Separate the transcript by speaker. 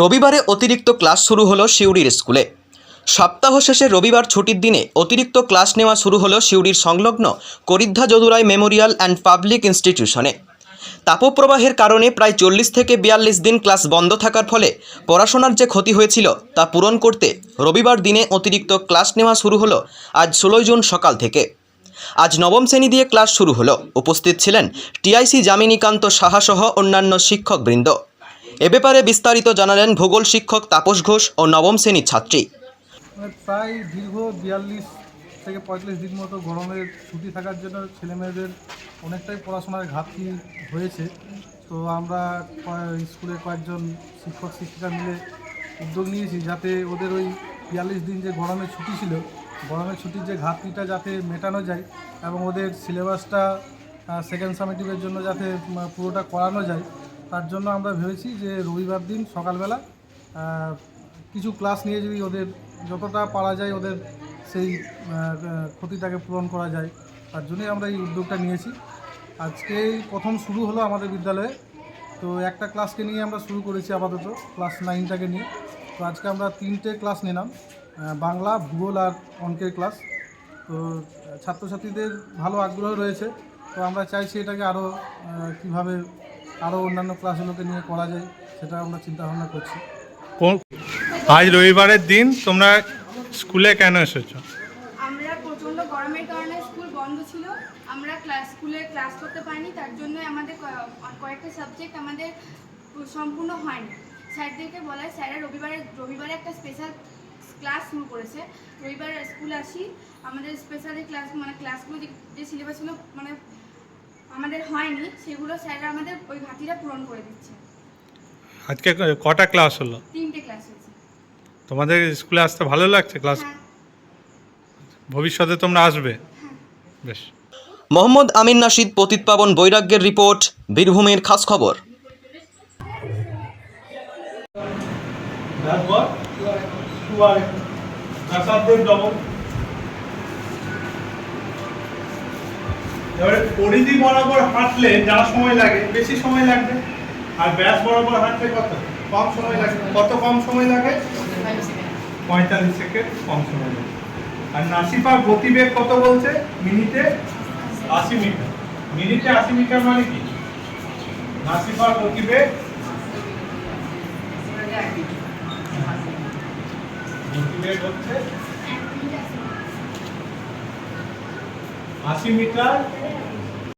Speaker 1: রবিবারে অতিরিক্ত ক্লাস শুরু হলো সিউড়ির স্কুলে। সপ্তাহ শেষে রবিবার ছুটির দিনে অতিরিক্ত ক্লাস নেওয়া শুরু হলো সিউড়ির সংলগ্ন Karidhya Jadurai memorial and public ইনস্টিটিউশনে। তাপপ্রবাহের কারণে প্রায় চল্লিশ থেকে বিয়াল্লিশ দিন ক্লাস বন্ধ থাকার ফলে পড়াশোনার যে ক্ষতি হয়েছিল তা পূরণ করতে রবিবার দিনে অতিরিক্ত ক্লাস নেওয়া শুরু হলো আজ ষোলোই জুন সকাল থেকে। আজ নবম শ্রেণি দিয়ে ক্লাস শুরু হলো। উপস্থিত ছিলেন টিআইসি যামিনীকান্ত সাহাসহ অন্যান্য শিক্ষকবৃন্দ। এ ব্যাপারে বিস্তারিত জানালেন ভূগোল শিক্ষক তাপস ঘোষ ও নবম শ্রেণির ছাত্রী।
Speaker 2: মানে প্রায় দীর্ঘ বিয়াল্লিশ থেকে পঁয়তাল্লিশ দিন মতো গরমের ছুটি থাকার জন্য ছেলেমেয়েদের অনেকটাই পড়াশোনার ঘাটতি হয়েছে। তো আমরা স্কুলের কয়েকজন শিক্ষক, শিক্ষিকা মিলে উদ্যোগ নিয়েছি যাতে ওদের ওই বিয়াল্লিশ দিন যে গরমের ছুটি ছিল গরমের ছুটির যে ঘাটতিটা যাতে মেটানো যায় এবং ওদের সিলেবাসটা সেকেন্ড সামেটিভের জন্য যাতে পুরোটা করানো যায় তার জন্য আমরা ভেবেছি যে রবিবার দিন সকালবেলা কিছু ক্লাস নিয়ে যদি ওদের যতটা পারা যায় ওদের সেই ক্ষতিটাকে পূরণ করা যায়। তার জন্যই আমরা এই উদ্যোগটা নিয়েছি। আজকেই প্রথম শুরু হলো আমাদের বিদ্যালয়ে। তো একটা ক্লাসকে নিয়ে আমরা শুরু করেছি আপাতত ক্লাস নাইনটাকে নিয়ে। তো আজকে আমরা তিনটে ক্লাস নিলাম বাংলা, ভূগোল আর অঙ্কের ক্লাস তো ছাত্রছাত্রীদের ভালো আগ্রহ রয়েছে। তো আমরা চাইছি এটাকে আরও কীভাবে আরও অন্যান্য ক্লাসগুলোকে নিয়ে করা যায় সেটা আমরা চিন্তাভাবনা করছি।
Speaker 3: কোন? আজ রবিবারের দিন তোমরা স্কুলে কেন এসেছ?
Speaker 4: আমরা প্রচণ্ড গরমের কারণে স্কুল বন্ধ ছিল। আমরা ক্লাস স্কুলে ক্লাস করতে পারিনি তার জন্য আমাদের কয়েকটা সাবজেক্ট আমাদের সম্পূর্ণ হয়নি। স্যারদেরকে বলা হয় স্যারের রবিবারে রবিবারে একটা স্পেশাল ক্লাস শুরু করেছে। রবিবার স্কুল আসি আমাদের স্পেশালি ক্লাস মানে ক্লাসগুলো যে- যে সিলেবাসগুলো মানে আমাদের হয়নি সেগুলো স্যাররা আমাদের ওই ঘাটিটা পূরণ করে দিচ্ছে।
Speaker 3: আজকে কটা ক্লাস হলো?
Speaker 4: তিনটে ক্লাস হয়েছে।
Speaker 3: তোমাদের স্কুলে আসতে ভালো লাগছে ক্লাস?
Speaker 4: হ্যাঁ।
Speaker 3: ভবিষ্যতে তোমরা আসবে? বেশ।
Speaker 1: মোহাম্মদ আমিন নাশিদ পতিত পাবন বৈরাগ্যের রিপোর্ট বীরভূমের খাস খবর।
Speaker 5: That's এবারে পরিধি বরাবর হাঁটলে যা সময় লাগে, বেশি সময় লাগবে? আর ব্যাস বরাবর হাঁটলে কত? কম সময় লাগে কত কম সময় লাগে? পঁয়তাল্লিশ সেকেন্ড কম সময় লাগে। আর নাসিফার গতিবেগ কত বলছে? মিনিটে? আশি মিটার। মিনিটে আশি মিটার মানে কি? নাসিফার গতিবেগ? গতিবেগ হচ্ছে আশি মিটার